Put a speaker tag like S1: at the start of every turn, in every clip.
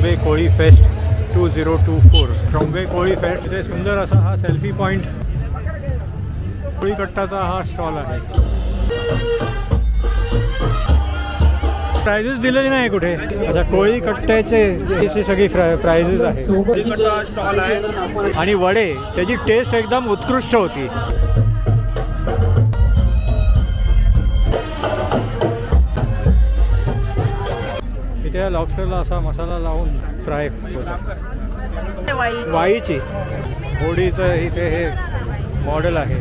S1: Trombay Koli fest two zero two four. Trombay Koli fest इथे सुंदर असा हा सेल्फी पॉईंट कोळी कट्टाचा हा स्टॉल आहे. प्राइजेस दिलेली नाही कुठे. अच्छा कोळी कट्ट्याचे याची सगळी प्राइजेस आहे
S2: स्टॉल आहे.
S1: आणि वडे त्याची टेस्ट एकदम उत्कृष्ट होती. त्या लॉबस्टरला असा मसाला लावून फ्राय होतो. वाईची. होडीचं इथे हे मॉडेल आहे.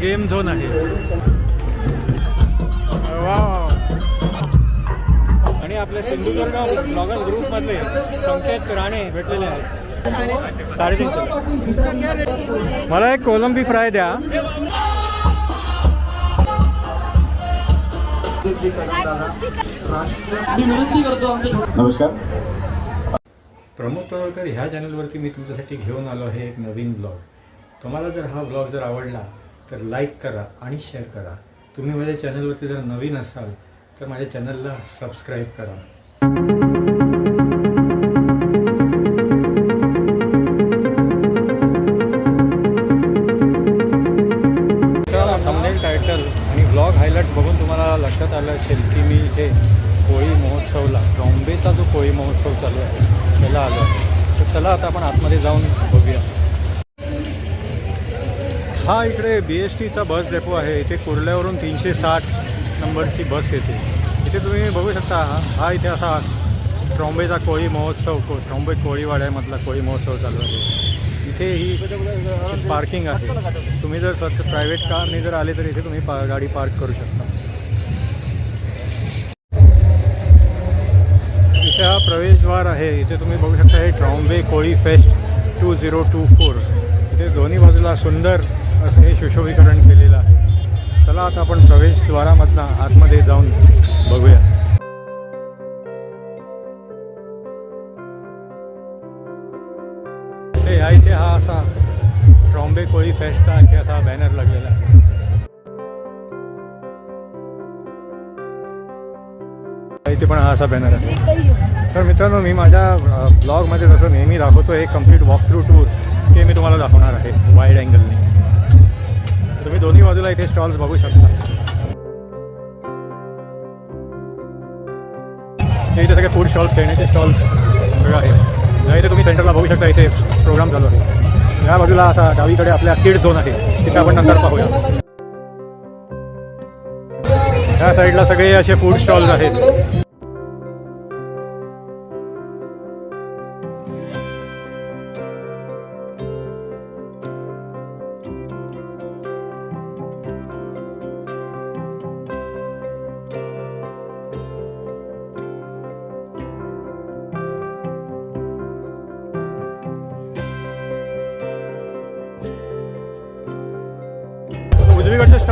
S1: गेम झोन आहे. वा आणि आपल्या सिंधुदुर्ग ब्लॉगर ग्रुपमधले संकेत राणे भेटलेले आहेत. साडेतीनशे. मला एक कोलंबी फ्राय द्या.
S3: नमस्कार.
S1: प्रमोद तळवळकर ह्या चॅनलवरती मी तुमच्यासाठी घेऊन आलो आहे एक नवीन ब्लॉग तुम्हाला जर हा ब्लॉग जर आवडला तर लाईक करा आणि शेअर करा. तुम्ही माझ्या चॅनलवरती जर नवीन असाल तर माझ्या चॅनलला सबस्क्राईब करा. महोत्सव चालू आहे. त्याला आलो आहे. तर चला आता आपण आतमध्ये जाऊन बघूया. हा इकडे बी एस टीचा बस डेपो आहे. इथे कुर्ल्यावरून तीनशे साठ नंबरची बस येते. इथे तुम्ही बघू शकता हा हा इथे असा ट्रॉम्बेचा कोळी महोत्सव को ट्रॉम्बे कोळीवाड्यामधला कोळी महोत्सव चालू आहे. इथे ही पार्किंग आहे. तुम्ही जर स्वतः प्रायव्हेट कारने जर आले तर इथे तुम्ही पा गाडी पार्क करू शकता. प्रवेशद्वार आहे. इथे तुम्ही बघू शकता हे Trombay Koli fest two zero two four. इथे दोन्ही बाजूला सुंदर असं हे सुशोभीकरण केलेलं आहे. चला आता आपण प्रवेशद्वारामधला आतमध्ये जाऊन बघूया. ते या इथे हा असा ट्रॉम्बे कोळी फेस्टचा इथे असा बॅनर लागलेला आहे. इथे पण हा असा बॅनर आहे. तर मित्रांनो मी माझ्या ब्लॉगमध्ये जसं नेहमी दाखवतो एक कंप्लीट वॉक थ्रू टूर ते मी तुम्हाला दाखवणार आहे वाईड अँगलने तुम्ही दोन्ही बाजूला इथे स्टॉल्स बघू शकता. इथे सगळे फूड स्टॉल्स खेळण्याचे स्टॉल्स सगळं आहे. इथे तुम्ही सेंटरला बघू शकता इथे प्रोग्राम चालू आहे. या बाजूला असा डावीकडे आपल्या किड झोन आहे तिथे आपण नंतर पाहूया. या साईडला सगळे असे फूड स्टॉल्स आहेत.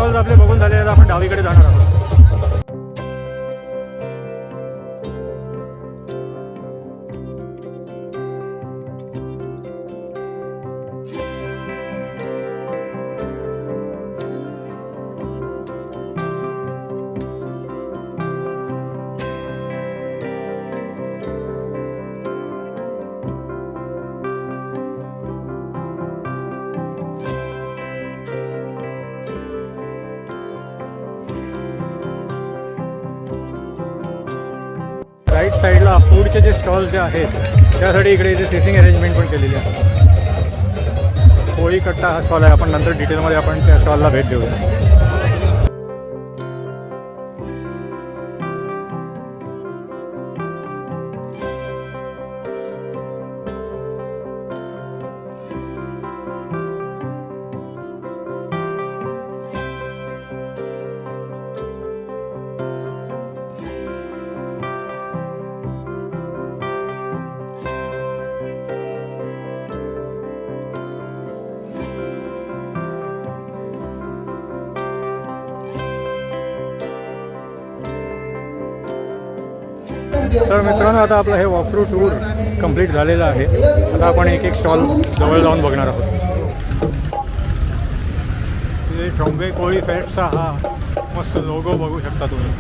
S1: उजवीकडचे आपले बघून झाले आहेत आपण डावीकडे जाणार आहोत. साईडला फूडचे जे स्टॉल जे आहेत त्यासाठी इकडे इथे सिटिंग अरेंजमेंट पण केलेली आहे. पोळी कट्टा हा स्टॉल आहे. आपण नंतर डिटेलमध्ये आपण त्या स्टॉलला भेट देऊया. तर मित्रांनो आता आपलं हे वॉकथ्रू टूर कंप्लीट झालेलं आहे. आता आपण एक एक स्टॉल जवळ जाऊन बघणार आहोत. तिथे कोळी फेस्टचा हा मस्त लोगो बघू शकता तुम्ही.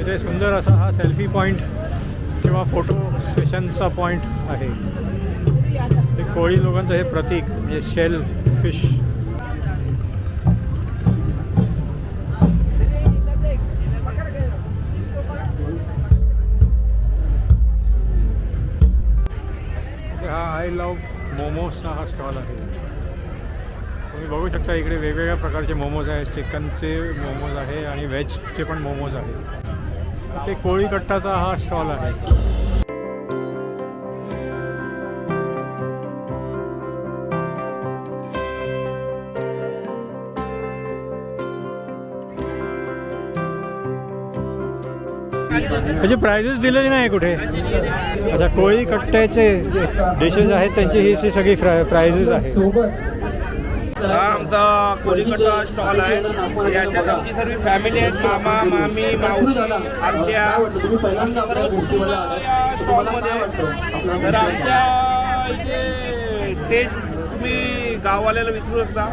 S1: इथे सुंदर असा हा सेल्फी पॉईंट किंवा फोटो सेशनचा पॉईंट आहे. ते कोळी लोकांचं हे प्रतीक म्हणजे शेल फिश हा आय लव्ह मोमोजचा हा स्टॉल आहे. तुम्ही बघू शकता इकडे वेगवेगळ्या प्रकारचे मोमोज आहेत. चिकनचे मोमोज आहे आणि व्हेजचे पण मोमोज आहे ते कोळी कट्टाचा हा स्टॉल आहे. त्याचे प्राइजेस दिलेले नाही कुठे. अच्छा कोळी कट्ट्याचे डिशेस आहेत त्यांची ही सी सगळी फ्राय प्राइजेस आहे
S2: हा आमचा कोळीकट्टा स्टॉल आहे. याच्यात आमची सर्व फॅमिली आहेत. मामा मामी मावशी आत्या. स्टॉलमध्ये तर आमच्या इथे टेस्ट तुम्ही गाववाल्याला विचारू शकता.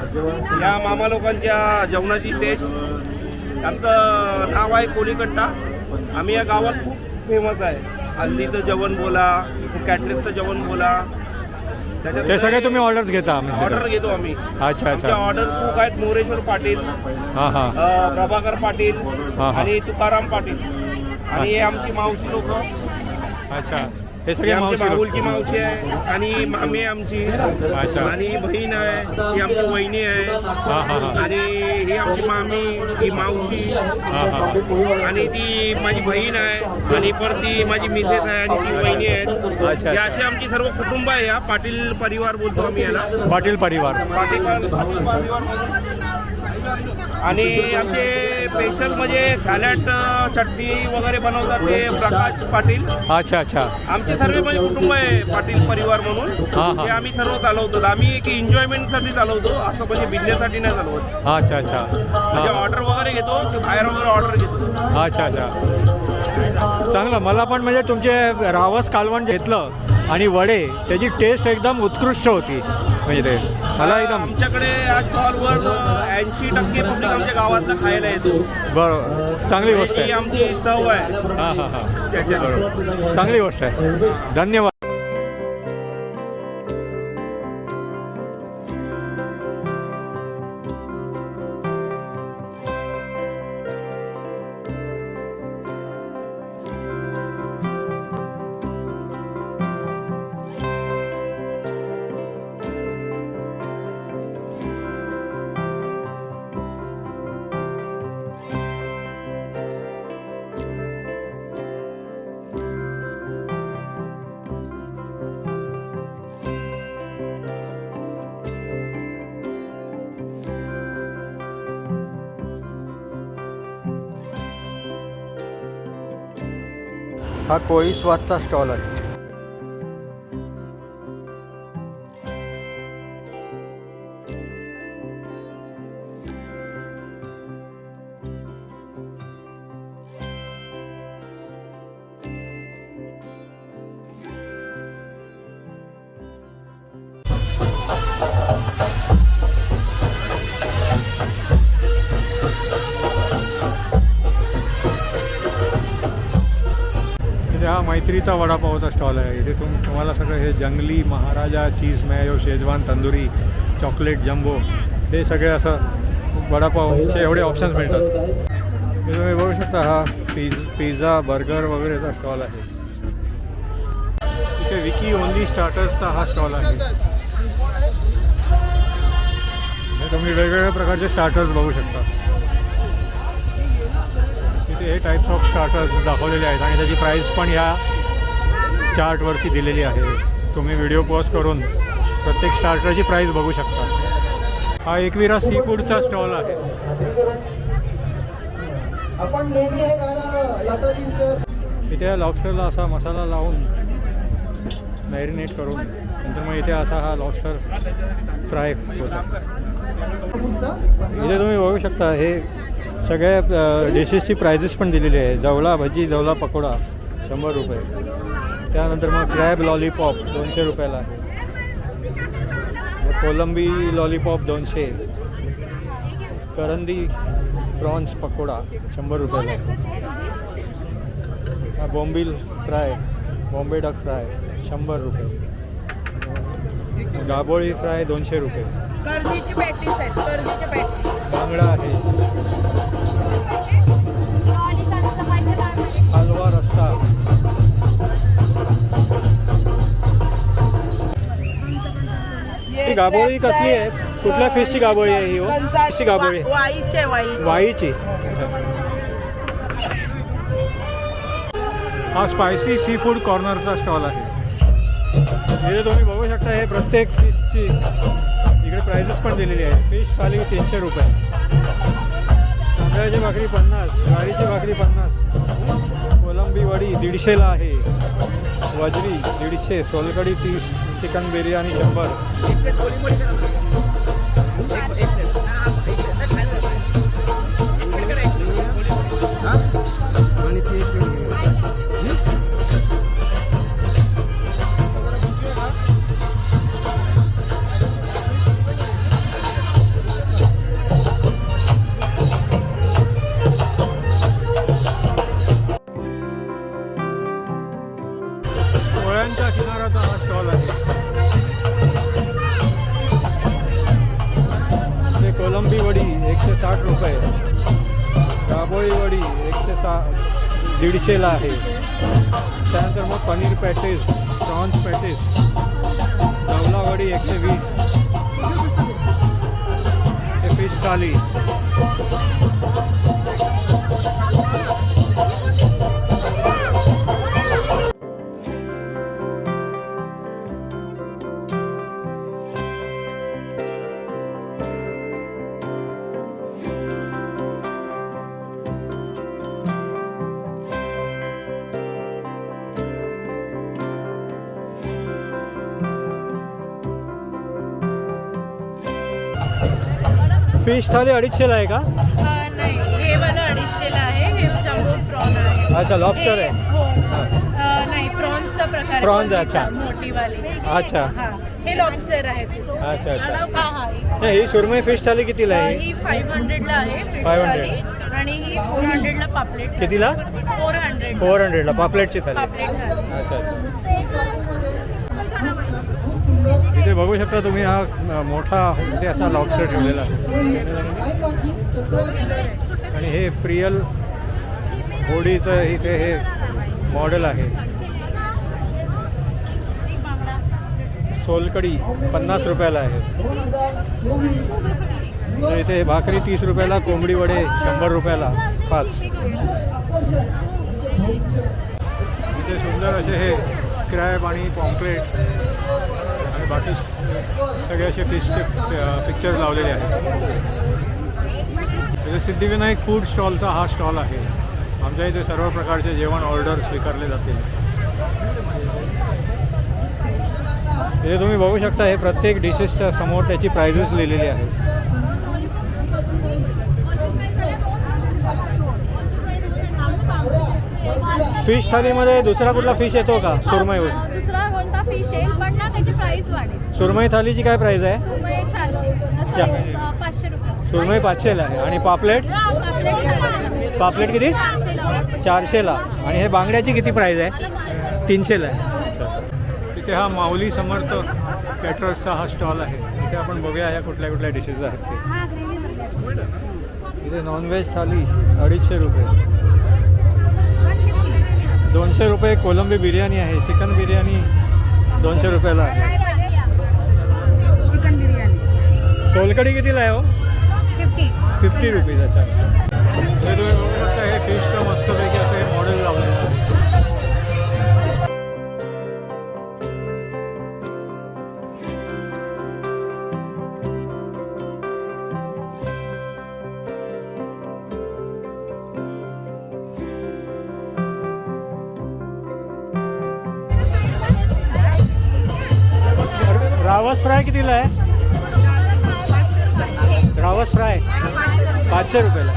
S2: या मामा लोकांच्या जेवणाची टेस्ट आमचं नाव आहे कोळीकट्टा आम्ही या गावात खूप फेमस आहे. हल्दीचं जेवण बोला कॅटरिंगचं जेवण बोला.
S1: ते सगळे तुम्ही ऑर्डर्स घेता आम्ही
S2: ऑर्डर घेतो आम्ही.
S1: अच्छा अच्छा.
S2: ऑर्डर खूप आहेत. मोरेश्वर पाटील
S1: हां हां.
S2: अ, प्रभाकर पाटील
S1: हा, हा.
S2: आणि तुकाराम पाटील. आणि हे आमची मावशी लोक.
S1: अच्छा. हे सगळे मावशी लोक.
S2: मावशी आहे आणि मामी आहे आमची.
S1: अच्छा.
S2: आणि बहीण आहे ही आमची वहिनी आहे.
S1: हां हां हां.
S2: आणि ही आमची मामी ही मावशी.
S1: हां हां.
S2: आणि ती माझी बहीण आहे आणि परत ती माझी मिसेस आहे आणि ती वहिनी आहेत.
S1: अच्छा.
S2: हे असे आमची सर्व कुटुंब आहे या पाटील परिवार बोलतो आम्ही याला.
S1: पाटील परिवार.
S2: पाटील परिवार आणि आमचे स्पेशल म्हणजे सॅलड चटणी वगैरे बनवतात ते प्रकाश पाटील.
S1: अच्छा अच्छा.
S2: आमचे सर्व म्हणजे कुटुंब आहे पाटील परिवार म्हणून.
S1: हा, हा.
S2: ते आम्ही सर्व चालवतो आम्ही एक एन्जॉयमेंटसाठी चालवतो असं म्हणजे बिझनेससाठी नाही चालवत.
S1: अच्छा अच्छा.
S2: म्हणजे
S1: हां.
S2: ऑर्डर वगैरे घेतो ते बाहेर वगैरे ऑर्डर घेतो.
S1: अच्छा अच्छा. चांगलं. मला पण म्हणजे तुमचे रावस कालवण घेतलं. आणि वडे त्याची टेस्ट एकदम उत्कृष्ट होती. म्हणजे ते मला एकदम
S2: आमच्याकडे या स्टॉलवर ऐंशी टक्के पब्लिक आमच्या गावातला खायला येतो.
S1: बरं चांगली गोष्ट
S2: ही
S1: आहे
S2: आमची चव आहे.
S1: हां हां हां.
S2: त्याच्यात.
S1: बरोबर. चांगली गोष्ट आहे. धन्यवाद. हा कोळी स्वादचा स्टॉल आहे. इथे वडापावचा स्टॉल आहे. इथे तुम तुम्हाला सगळं हे जंगली maharaja cheese mayo Schezwan tandoori chocolate jumbo हे सगळे असं वडापावचे एवढे ऑप्शन्स मिळतात. हे तुम्ही बघू शकता हा पिझ पिझ्झा बर्गर वगैरेचा स्टॉल आहे. इथे विकी ओनली स्टार्टर्सचा हा स्टॉल आहे. हे तुम्ही वेगवेगळ्या प्रकारचे स्टार्टर्स बघू शकता. तिथे हे टाईप्स ऑफ स्टार्टर्स दाखवलेले आहेत आणि त्याची प्राईस पण या चार्टवरती दिलेली आहे. तुम्ही व्हिडिओ पॉज करून प्रत्येक स्टार्टरची प्राईस बघू शकता. हा एकविरा सी फूडचा स्टॉल आहे
S4: हे
S1: इथे. लॉबस्टरला असा मसाला लावून मॅरिनेट करून नंतर मग इथे असा हा लॉबस्टर फ्राय होतो. इथे तुम्ही बघू शकता हे सगळ्या डिशेसची प्राइजेस पण दिलेली आहे. जवळा भजी जवळा पकोडा शंभर रुपये. त्यानंतर मग क्रॅब लॉलीपॉप दोनशे रुपयाला आहे. कोलंबी लॉलीपॉप दोनशे. करंदी प्रॉन्स पकोडा शंभर रुपयाला आहे. बोंबील फ्राय बॉम्बे डक फ्राय शंभर रुपये. गाबोळी फ्राय दोनशे रुपये. बांगडा आहे. गाबोळी कसली आहे? कुठल्या फिशची गाबोळी आहे ही हो? फिशची गाबोळी.
S5: वाईचे वाईचे.
S1: वाईची. हा स्पायसी सी फूड कॉर्नरचा स्टॉल आहे इथे तुम्ही बघू शकता हे प्रत्येक फिशची इकडे प्राइसेस पण दिलेली आहे फिश थाली तीनशे रुपये. तांदळाची भाकरी पन्नास ज्वारीची भाकरी पन्नास. कोलंबी वडी दीडशेला आहे. वजरी दीडशे सोलकडी तीस. चिकन बिर्याणी शंभर. कोलंबी वडी एकशे साठ रुपये. राबोळी वडी एकशे सा दीडशेला आहे. त्यानंतर मग पनीर पॅटीस प्रॉन्स पॅटीस. नवला वडी एकशे वीस. ते फिश थाली. फिश थाली अडीचशेला आहे का?
S5: नाही हे वाला अडीचशेला आहे हे जम्बो प्रॉन आहे.
S1: अच्छा लॉबस्टर
S5: हे-
S1: आहे.
S5: हो. अं, नाही प्रॉन्सचा प्रकार आहे,
S1: Prawns,
S5: कोलंबीचा,
S1: अच्छा.
S5: मोठी वाली
S1: अच्छा.
S5: हा हे लॉबस्टर आहे
S1: अच्छा अच्छा.
S5: हा हा.
S1: नाही ही सुरमई फिश थाली कितीला आहे?
S5: ही फाईव्ह हंड्रेडला आहे fish
S1: 500.
S5: थाली आणि ही फोर हंड्रेडला पापलेट
S1: कितीला?
S5: फोर हंड्रेड
S1: फोर हंड्रेडला पापलेटची थाली.
S5: पापलेट थाली.
S1: अच्छा अच्छा. ते बघू शकता तुम्ही हा मोठा इथे असा लॉबस्टर ठेवलेला आहे. आणि हे प्रियल होडीचं इथे हे मॉडेल आहे. सोलकडी पन्नास रुपयाला आहे. इथे भाकरी तीस रुपयाला कोंबडी वडे शंभर रुपयाला पाच. इथे सुंदर असे हे क्रॅब आणि पॉम्प्लेट बाकी सगळे असे फिशचे पिक्चर लावलेले आहेत. इथे सिद्धिविनायक फूड स्टॉलचा हा स्टॉल आहे. आमच्या इथे सर्व प्रकारचे जेवण ऑर्डर स्वीकारले जातील इथे म्हणजे तुम्ही बघू शकता हे प्रत्येक डिशेसच्या समोर त्याची प्राइजेस लिहिलेली आहे फिश थालीमध्ये दुसरा कुठला फिश येतो का? सुरमई सुरमई थालीची काय प्राइस आहे?
S6: सुरमई चारशे. अ, पाचशे रुपये.
S1: सुरमई पाचशेला आहे. आणि पापलेट?
S6: पापलेट
S1: किती?
S6: चारशेला.
S1: चारशेला. आणि हे बांगड्याची किती प्राइस आहे?
S6: तीनशे
S1: तीनशेला आहे. तिथे हा माऊली समर्थ कॅटरर्सचा हा स्टॉल आहे. इथे आपण बघूया ह्या कुठल्या कुठल्या डिशेस आहेत ते. इथे नॉनव्हेज थाली अडीचशे रुपये. दोनशे रुपये कोलंबी बिर्याणी आहे. चिकन बिर्याणी दोनशे रुपयाला आहे. सोलकडी कितीला आहे हो?
S5: फिफ्टी.
S1: फिफ्टी रुपीज़ अच्छा. हे तुम्ही बघू शकता हे फिशचं मस्तपैकी असं हे मॉडेल लावलेलं आहे. रावस फ्राय कितीला आहे? रावस फ्राय पाचशे रुपयाला.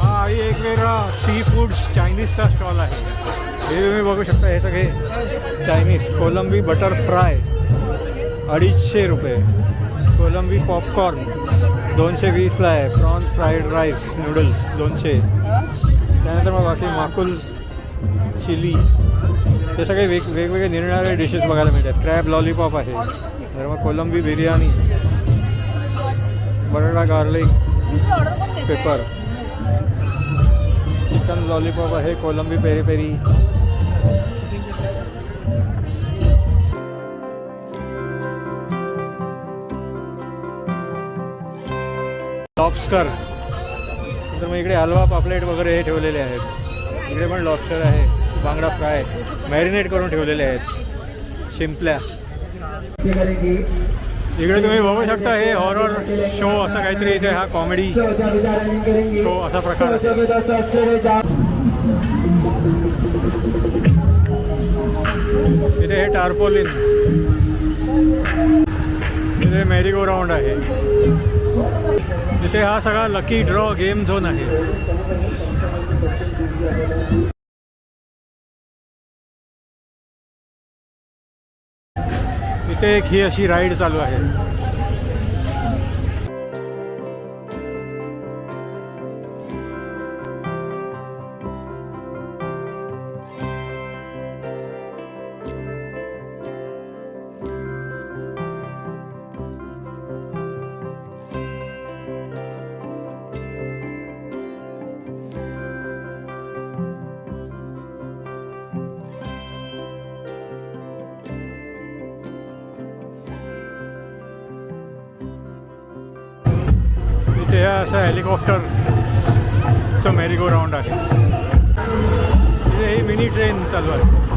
S1: हा ही एक वेगळा सी फूड्स चायनीजचा स्टॉल आहे. हे तुम्ही बघू शकता हे सगळे चायनीज कोलंबी बटर फ्राय अडीचशे रुपये. कोलंबी पॉपकॉर्न दोनशे वीसला आहे. प्रॉन्स फ्राईड राईस नूडल्स दोनशे. त्यानंतर मग बाकी माकुल चिली ते सगळे वेग वेगवेगळे निरणारे डिशेस बघायला मिळतात. क्रॅब लॉलीपॉप आहे. तर मग कोलंबी बिर्याणी बटाटा गार्लिक पेपर चिकन लॉलीपॉप आहे कोलंबी पेरी पेरी. लॉबस्टर तर मग इकडे हलवा पापलेट वगैरे हे ठेवलेले आहेत. इकडे पण लॉबस्टर आहे. बांगडा फ्राय मॅरिनेट करून ठेवलेले आहेत. शिंपल्या. इकडे तुम्ही बघू शकता हे हॉरर शो असं काहीतरी इथे हा कॉमेडी शो असा प्रकार इथे हे टार्पोलिन इथे मेरी गो राऊंड आहे. इथे हा सगळा लकी ड्रॉ गेम झोन आहे. इथे एक ही अशी राईड चालू आहे. ते हा असं हेलिकॉप्टरचं मेरी गो राऊंड आहे. ही मिनी ट्रेन चालू आहे.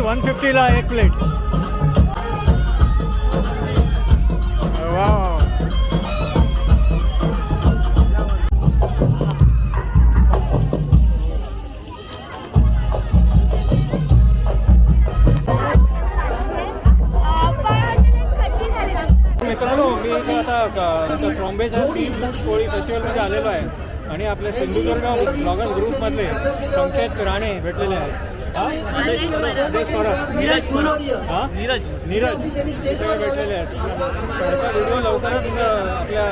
S1: वन फिफ्टीला एक प्लेट वा मित्रांनो मी इथे आता ट्रॉम्बेच्या कोळी फेस्टिवलमध्ये आलेलो आहे. आणि आपल्या सिंधुदुर्ग ब्लॉगर ग्रुपमधले संकेत राणे भेटलेले आहेत. हा? नीरज नीरज भेटलेले आहेत त्याचा व्हिडिओ लवकरच आपल्या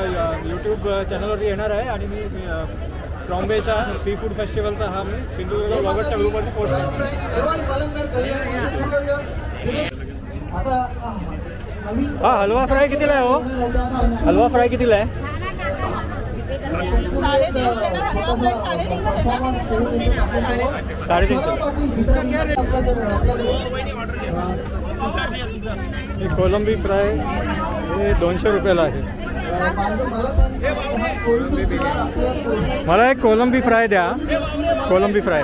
S1: यूट्यूब चॅनलवरती येणार आहे आणि मी ट्रॉम्बेच्या सी फूड फेस्टिवलचा हा मी सिंधुदुर्ग ब्लॉगर्सच्या ग्रुपवरती पोस्ट
S4: आता
S1: हा हलवा फ्राय कितीला आहे हो हलवा फ्राय कितीला आहे साडेतीनशे कोलंबी फ्राय हे दोनशे रुपयाला आहे. मला एक कोलंबी फ्राय द्या. कोलंबी फ्राय.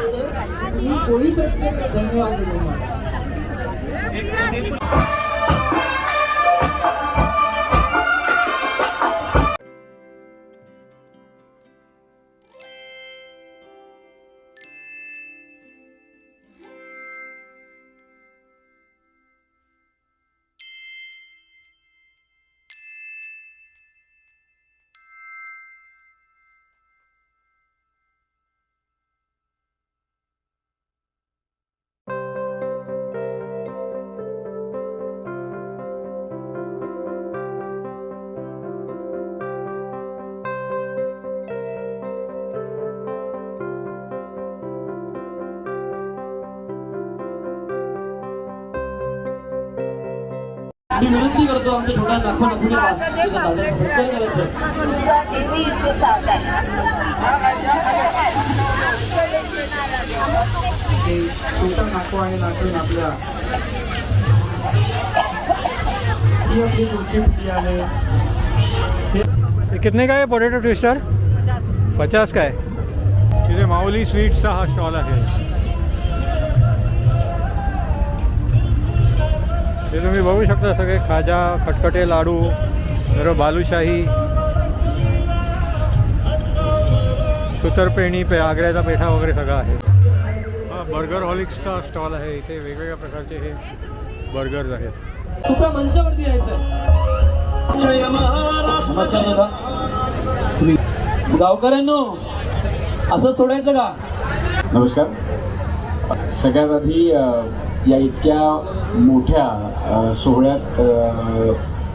S3: मी विनंती करतो आमच्या छोट्या नाखो नाखुच्या दादाचा सत्कार करायचं
S6: तुमचा नेहमीचे सावधान
S3: ते छोटा नाको आणि नाकून आपल्या ही आपली पुढची पिढी आहे.
S1: ये कितने का है पोटैटो ट्विस्टर पचास का है? इथे माऊली स्वीट्सचा हा स्टॉल आहे. हे तुम्ही बघू शकता सगळे खाजा खटखटे लाडू तर बालुशाही सुतरपेणी पे आग्र्याचा पेठा वगैरे सगळं आहे. हा बर्गर हॉलिक्सचा स्टॉल आहे. इथे वेगवेगळ्या प्रकारचे हे बर्गर्स आहेत.
S3: मंचावरती यायचं. गावकऱ्यांनो असं सोडायचं का?
S7: नमस्कार. सगळ्यात आधी या इतक्या मोठ्या सोहळ्यात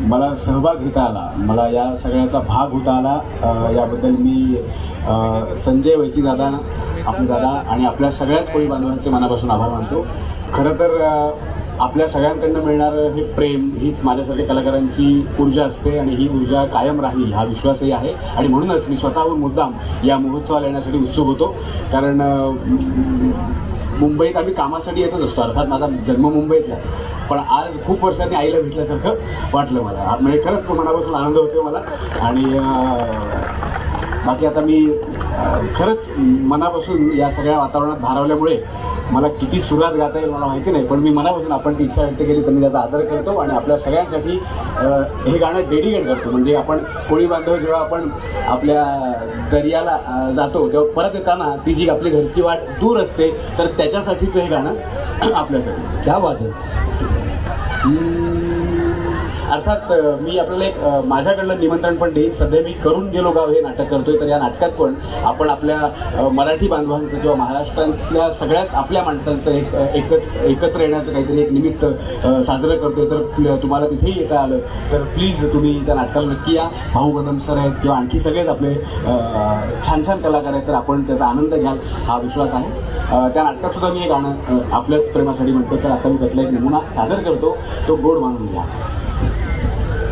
S7: मला सहभाग घेता आला. मला या सगळ्याचा भाग होता आला. याबद्दल मी संजय वैती दादा आपले दादा आणि आपल्या सगळ्याच कोळी बांधवांचे मनापासून आभार मानतो. खरं तर आपल्या सगळ्यांकडनं मिळणारं हे प्रेम हीच माझ्यासारख्या कलाकारांची ऊर्जा असते आणि ही ऊर्जा कायम राहील हा विश्वासही आहे. आणि म्हणूनच मी स्वतःहून मुद्दाम या महोत्सवाला येण्यासाठी उत्सुक होतो. कारण मुंबईत आम्ही कामासाठी येतच असतो. अर्थात माझा जन्म मुंबईतलाच. पण आज खूप वर्षांनी आईला भेटल्यासारखं वाटलं मला. म्हणजे खरंच तो मनापासून आनंद होतो मला. आणि बाकी आता मी खरंच मनापासून या सगळ्या वातावरणात भारावल्यामुळे मला किती सुरात गाता येईल मला माहिती नाही पण मी मनापासून आपण ती इच्छा व्यक्त केली तर मी त्याचा आदर करतो आणि आपल्या सगळ्यांसाठी हे गाणं डेडिकेट करतो. म्हणजे आपण कोळी बांधव जेव्हा आपण आपल्या दर्याला जातो तेव्हा परत येताना ती जी आपली घरची वाट दूर असते तर त्याच्यासाठीचं हे गाणं आपल्यासाठी.
S3: क्या बात आहे.
S7: अर्थात मी आपल्याला एक माझ्याकडलं निमंत्रण पण देईन. सध्या मी करून गेलो गाव हे नाटक करतोय तर या नाटकात पण आपण आपल्या मराठी बांधवांचं किंवा महाराष्ट्रातल्या सगळ्याच आपल्या माणसांचं एक एकत्र एकत्र येण्याचं काहीतरी एक निमित्त साजरं करतोय. तर प्ल- तुम्हाला तिथेही येता आलं तर प्लीज तुम्ही त्या नाटकाला नक्की या. भाऊ कदम सर आहेत किंवा आणखी सगळेच आपले छान छान कलाकार आहेत तर आपण त्याचा आनंद घ्याल हा विश्वास आहे. त्या नाटकात सुद्धा मी हे गाणं आपल्याच प्रेमासाठी म्हणतो तर आता मी त्यातला एक नमुना सादर करतो. तो गोड मानून घ्या.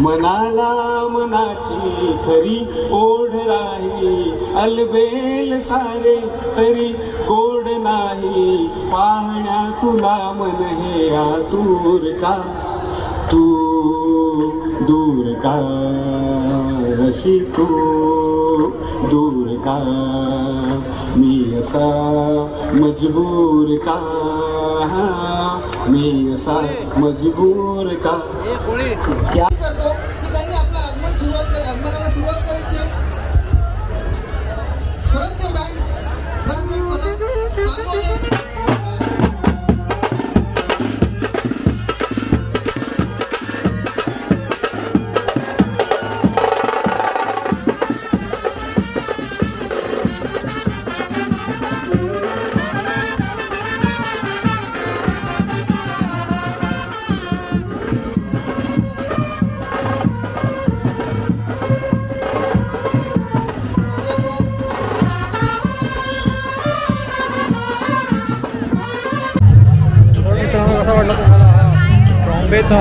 S7: मनाला मनाची खरी ओढ राही. अलबेल सारे तरी गोड नाही. पाहण्या तुला मन हे आतूर का? तू दूर का? अशी तू दूर का? मी असा मजबूर का? मी असा मजबूर का?
S3: क्या?
S1: कसा वाटला तुम्हाला? हा ट्रॉम्बेचा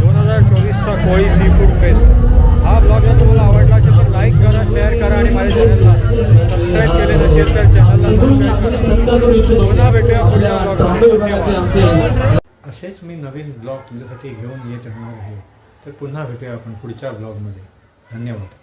S1: दोन हजार चोवीसचा कोळी सी फूड फेस्ट हा ब्लॉग जर तुम्हाला आवडला असेल तर लाईक करा शेअर करा आणि माझ्या चॅनलला सबस्क्राईब केले नसेल तर चॅनलला सबस्क्राईब करा. पुन्हा भेटूया पुढच्या असेच मी नवीन ब्लॉग तुमच्यासाठी घेऊन येत राहणार आहे. तर पुन्हा भेटूया आपण पुढच्या ब्लॉगमध्ये धन्यवाद.